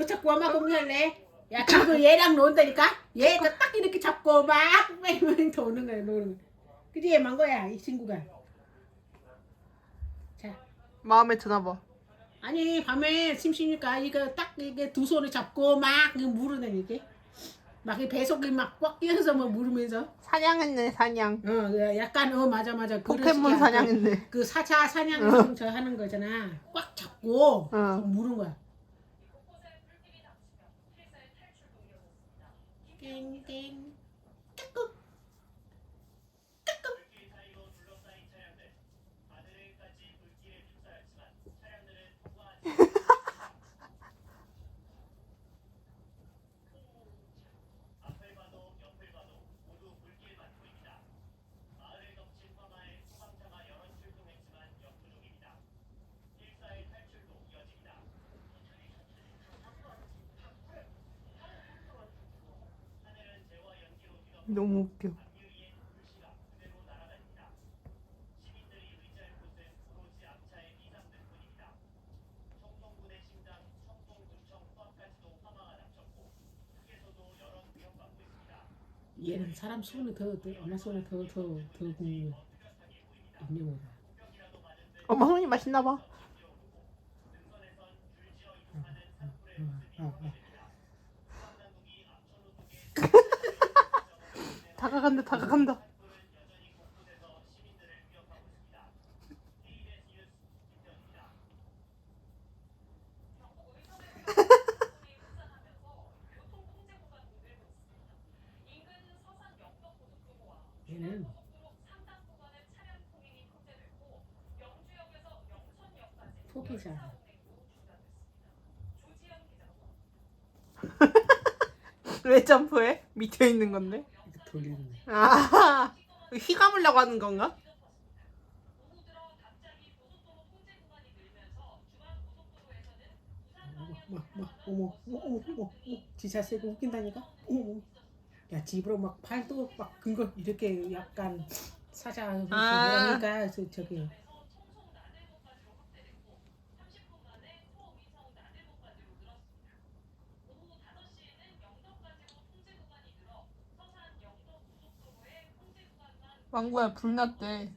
너 자꾸 엄마 공유할래? 야 그리고 얘랑 논다니까? 얘가 딱 이렇게 잡고 막 빼면 도는 거야 노는 거야 그지 얘만 거야 이 친구가 자 마음에 드나 봐. 아니 밤에 심심니까 이거 딱 이게 두 손을 잡고 막 이거 물으는 이게 막 이 배속이 막 꽉 끼어서 막 물으면서 사냥했네 사냥. 어 약간 어 맞아 맞아 그런 포켓몬. 사냥했네. 그 사자 사냥 저 하는 거잖아 꽉 잡고 어. 물은 거야 ding, ding. 너무 웃겨. 얘는 사람 손에 더, 더 엄마 손에 더 더더 궁금해 인형보다 엄마 손이 맛있나 봐. 어, 어. 다가간다 다가간다. 얘는 왜 점프해? 밑에 있는 건데. 돌리는 거아 휘 감으려고 하는 건가? 막, 막, 어머, 어머, 어머, 어머, 어머, 지사 세고 웃긴다니까? 어머, 어머. 야, 집으로 막 팔도 막 근거 이렇게 약간 사자, 아. 뭐라니까, 저, 저기. 왕구야 불났대.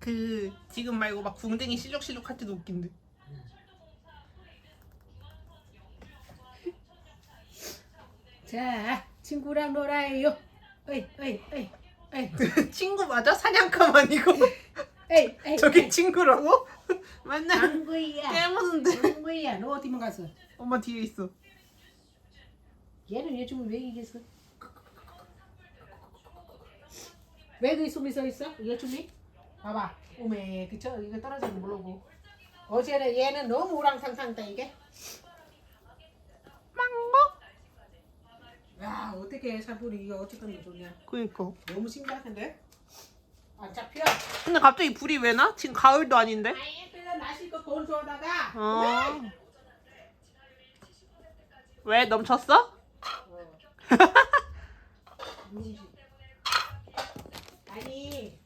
그 지금 말고 막 궁뎅이 실룩실룩 할 때도 웃긴데. 자, 친구랑 놀아요. 어이, 어이, 어이, 어이, 친구 맞아? 사냥감 아니고? 어이, 어이. 저게 친구라고? 맨날 방구이야. 깨무는데. 방구이야. 너 어디만 갔어? 엄마 뒤에 있어. 얘는 요즘 왜 이랬어? 왜그 숨이 서 있어? 요즘이? 봐봐. 오메, 그쵸? 이거 떨어지는 모르고. 어제는 얘는 너무 우랑탕탕다 이게. 망고? 야, 어떻게 사부리 이게 어떻게 하면 좋냐? 그니까. 너무 신기하던데? 안 잡혀. 근데 갑자기 불이 왜 나? 지금 가을도 아닌데? 아예 빼다 나시고 돈 줘다가. 어. 왜 넘쳤어? 음. 아니.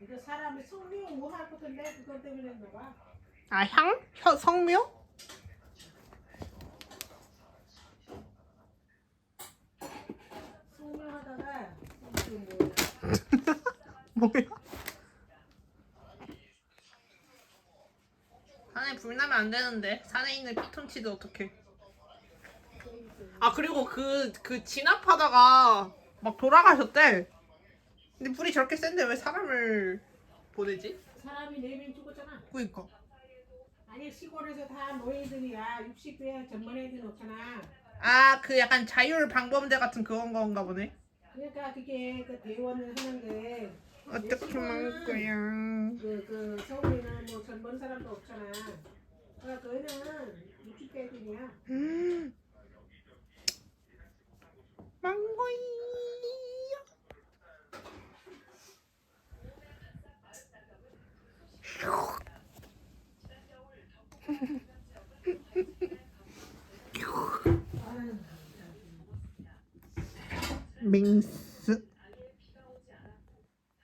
이거 사람이 성령 뭐할 것인데 그것 때문에 너가. 아 향? 혀, 성묘? 성령하다가 그 뭐 뭐야? 산에 불 나면 안 되는데 산에 있는 피톤치드 어떡해 아 그리고 그, 그 진압하다가 막 돌아가셨대 근데 불이 저렇게 센데 왜 사람을 보내지? 사람이 네명 죽었잖아. 그니까 아니 시골에서 다 노예들이야. 60대 전문 애들 없잖아. 아 그 약간 자율 방범대 같은 그건 건가 보네 그러니까 그게 그 대원을 하는데 어떻게 먹을 거야 그, 그 서울에는 뭐 전문 사람도 없잖아. 그러니까 그거는 60대 애들이야. 음. 망고이 Gamings.